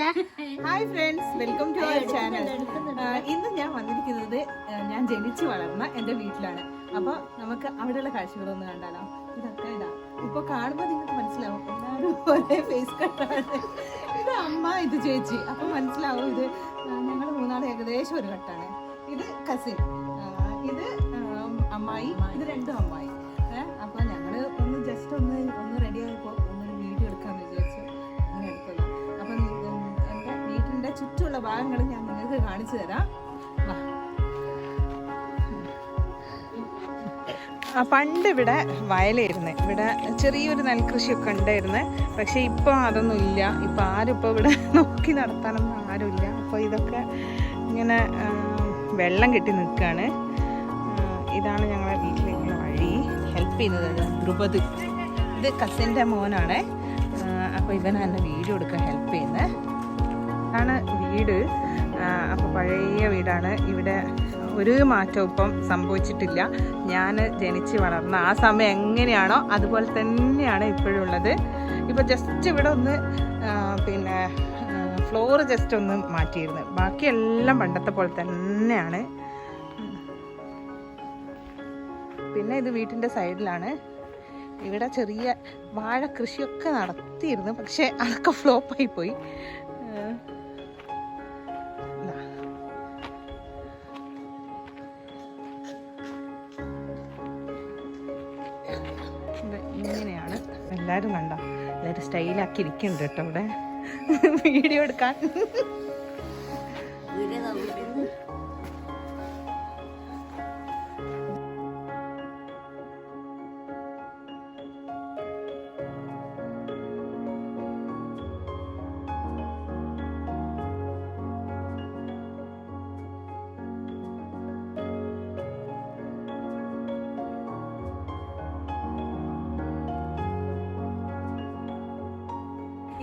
Hi friends welcome to our channel ഇന്ന് ഞാൻ വന്നിരിക്കുന്നത് ഞാൻ ജനിച്ചു വളർന്ന എന്റെ വീട്ടിലാണ്. അപ്പോൾ നമുക്ക് അവിടെയുള്ള കാഴ്ചകളൊന്ന് കണ്ടാലോ? ഇതൊക്കെ ഇതാ. ഇപ്പോൾ കാണുമ്പോൾ നിങ്ങൾക്ക് മനസ്സിലാവും എല്ലാവരും ഒരേ ഫേസ് കട്ടാണ് ഇത് അമ്മ ഇത് ചേച്ചി. അപ്പോൾ മനസ്സിലാവും ഇത് ഞങ്ങൾ മൂന്നാൾ ഏകദേശം ഒരു കട്ടാണ് ഇത് കസിൻ ഇത് അമ്മായി. ഇത് രണ്ടും അമ്മായി. ചുറ്റുമുള്ള ഭാഗങ്ങൾ ഞാൻ നിങ്ങൾക്ക് കാണിച്ചു തരാം. പണ്ട് ഇവിടെ വയലായിരുന്നു. ഇവിടെ ചെറിയൊരു നെൽകൃഷിയൊക്കെ ഉണ്ടായിരുന്നു. പക്ഷേ ഇപ്പോൾ അതൊന്നും ഇല്ല. ഇപ്പോൾ ആരും ഇപ്പോൾ ഇവിടെ നോക്കി നടത്താനൊന്നും ആരുമില്ല അപ്പോൾ ഇതൊക്കെ ഇങ്ങനെ വെള്ളം കെട്ടി നിൽക്കുകയാണ്. ഇതാണ് ഞങ്ങളുടെ വീട്ടിലേക്കുള്ള വഴി ഹെൽപ്പ് ചെയ്യുന്നത്. ദ്രുപത് ഇത് കസിന്റെ മോനാണ്. അപ്പോൾ ഇവനാണ് വീഡിയോ എടുക്കാൻ ഹെൽപ്പ് ചെയ്യുന്നത്. ആണ് വീട് അപ്പോൾ പഴയ വീടാണ്. ഇവിടെ ഒരു മാറ്റവും ഇപ്പം സംഭവിച്ചിട്ടില്ല. ഞാൻ ജനിച്ച് വളർന്ന ആ സമയം എങ്ങനെയാണോ അതുപോലെ തന്നെയാണ് ഇപ്പോഴുള്ളത് ഇപ്പോൾ ജസ്റ്റ് ഇവിടെ ഒന്ന് പിന്നെ ഫ്ലോർ ജസ്റ്റ് ഒന്ന് മാറ്റിയിരുന്നു. ബാക്കിയെല്ലാം പണ്ടത്തെ പോലെ തന്നെയാണ്. പിന്നെ ഇത് വീട്ടിന്റെ സൈഡിലാണ്. ഇവിടെ ചെറിയ വാഴ കൃഷിയൊക്കെ നടത്തിയിരുന്നു. പക്ഷേ അതൊക്കെ ഫ്ലോപ്പായി പോയി. ഇങ്ങനെയാണ്. എല്ലാവരും കണ്ട? എല്ലാവരും സ്റ്റൈലാക്കി ഇരിക്കുന്നുണ്ട് കേട്ടോ ഇവിടെ. വീഡിയോ എടുക്കാൻ.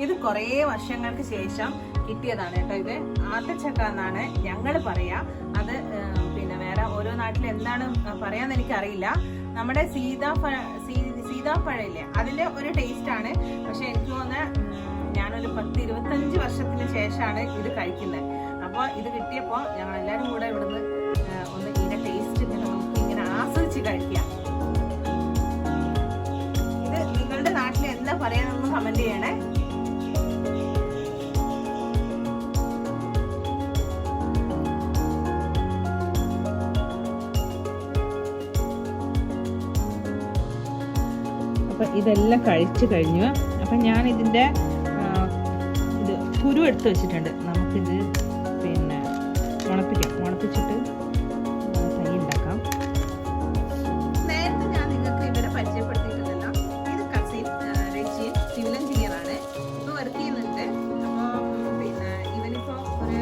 ഇത് കുറേ വർഷങ്ങൾക്ക് ശേഷം കിട്ടിയതാണ് കേട്ടോ ഇത്. ആത്തച്ചക്ക എന്നാണ് ഞങ്ങൾ പറയാ. അത് പിന്നെ വേറെ ഓരോ നാട്ടിൽ എന്താണ് പറയാന്ന് എനിക്കറിയില്ല. നമ്മുടെ സീതാഫ സീതാപ്പഴയില്ലേ അതിന്റെ ഒരു ടേസ്റ്റ് ആണ്. പക്ഷെ എനിക്ക് തോന്നുന്നത് ഞാനൊരു പത്ത് ഇരുപത്തഞ്ച് വർഷത്തിന് ശേഷമാണ് ഇത് കഴിക്കുന്നത് അപ്പോൾ ഇത് കിട്ടിയപ്പോൾ ഞങ്ങൾ എല്ലാവരും കൂടെ ഇവിടുന്ന് ഒന്ന് ഇതിന്റെ ടേസ്റ്റ് നോക്കി ഇങ്ങനെ ആസ്വദിച്ച് കഴിക്കാം. ഇത് നിങ്ങളുടെ നാട്ടിൽ എന്താ പറയാനൊന്ന് കമന്റ് ചെയ്യണേ. ഇതെല്ലാം കഴിച്ചു കഴിഞ്ഞു അപ്പം ഞാൻ ഇതിന്റെ ഇത് കുരു എടുത്ത് വെച്ചിട്ടുണ്ട്. നമുക്കിത് പിന്നെ ഉണപ്പിക്കാം. ഉണപ്പിച്ചിട്ട് നേരത്തെ ഞാൻ നിങ്ങൾക്ക് ഇവരെ ഇത് സിവിൽ വർക്ക് അപ്പോൾ പിന്നെ ഇവനിപ്പോ ഒരു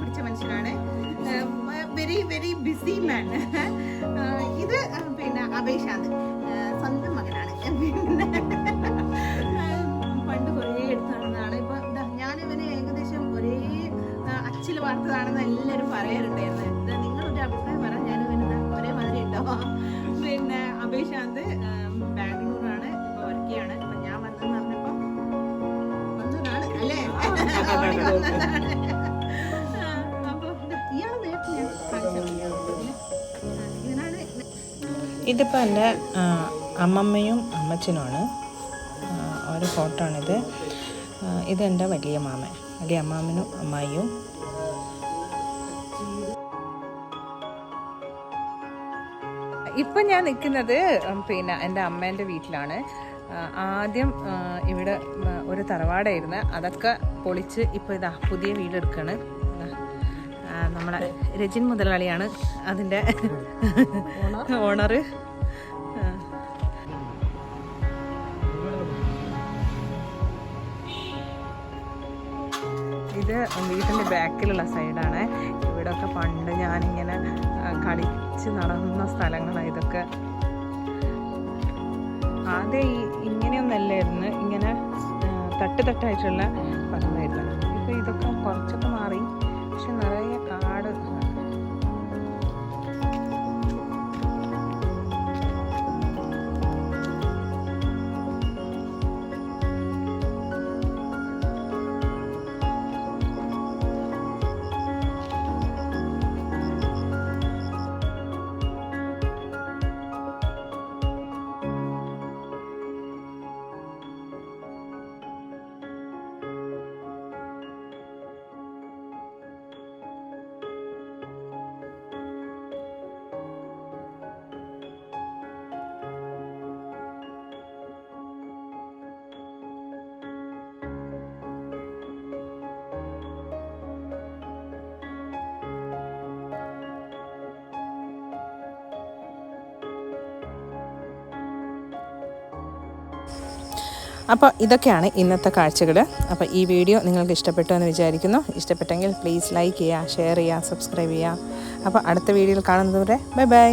പിടിച്ച മനുഷ്യനാണ്. വെരി വെരി ബിസി ഇത് പിന്നെ സ്വന്തം മകനാണ്. പിന്നെ പണ്ട് കുറേ എടുത്ത് നടന്നതാണ് ഇപ്പൊ ദാ ഞാൻ ഇവന് ഏകദേശം ഒരേ അച്ചിൽ വാർത്തതാണെന്ന് എല്ലാവരും പറയാറുണ്ടായിരുന്നു. എന്താ നിങ്ങളൊരു അഭിപ്രായം പറ. ഞാൻ ഇവന് ഒരേ മാതിരി ഉണ്ടോ? പിന്നെ അഭിശാന്ത് ബാംഗ്ലൂരാണ് ഇപ്പൊ വർക്ക് ചെയ്യാണ്. ഇപ്പൊ ഞാൻ വന്നെന്ന് പറഞ്ഞപ്പോ വന്നതാണ് അല്ലേ? അപ്പൊ നേരത്തെ ഞാൻ ഇതിപ്പോൾ എന്റെ അമ്മമ്മയും അമ്മച്ചനുമാണ്. ഒരു ഫോട്ടോ ആണിത് ഇതെന്റെ വലിയ മാമൻ. വലിയ അമ്മാമനും അമ്മായിയും. ഇപ്പം ഞാൻ നിൽക്കുന്നത് പിന്നെ എന്റെ അമ്മേന്റെ വീട്ടിലാണ്. ആദ്യം ഇവിടെ ഒരു തറവാടായിരുന്നു. അതൊക്കെ പൊളിച്ച് ഇപ്പോൾ ഇതാ പുതിയ. ആ, നമ്മളെ രജിൻ മുതലാളിയാണ് അതിന്റെ ഓണറ്. ഇത് വീട്ടിന്റെ ബാക്കിലുള്ള സൈഡാണ്. ഇവിടെയൊക്കെ പണ്ട് ഞാനിങ്ങനെ കളിച്ച് നടന്ന സ്ഥലങ്ങളാണ് ഇതൊക്കെ. ആദ്യം ഈ ഇങ്ങനെയൊന്നല്ലായിരുന്നു. ഇങ്ങനെ തട്ട് തട്ടായിട്ടുള്ള പറമ്പായിരുന്നു ഇപ്പോൾ ഇതൊക്കെ കുറച്ചൊക്കെ മാറി. അപ്പോൾ ഇതൊക്കെയാണ് ഇന്നത്തെ കാഴ്ചകൾ. അപ്പോൾ ഈ വീഡിയോ നിങ്ങൾക്ക് ഇഷ്ടപ്പെട്ടു എന്ന് വിചാരിക്കുന്നു. ഇഷ്ടപ്പെട്ടെങ്കിൽ പ്ലീസ് ലൈക്ക് ചെയ്യുക ഷെയർ ചെയ്യുക സബ്സ്ക്രൈബ് ചെയ്യുക. അപ്പോൾ അടുത്ത വീഡിയോയിൽ കാണുന്നതുവരെ ബൈ ബൈ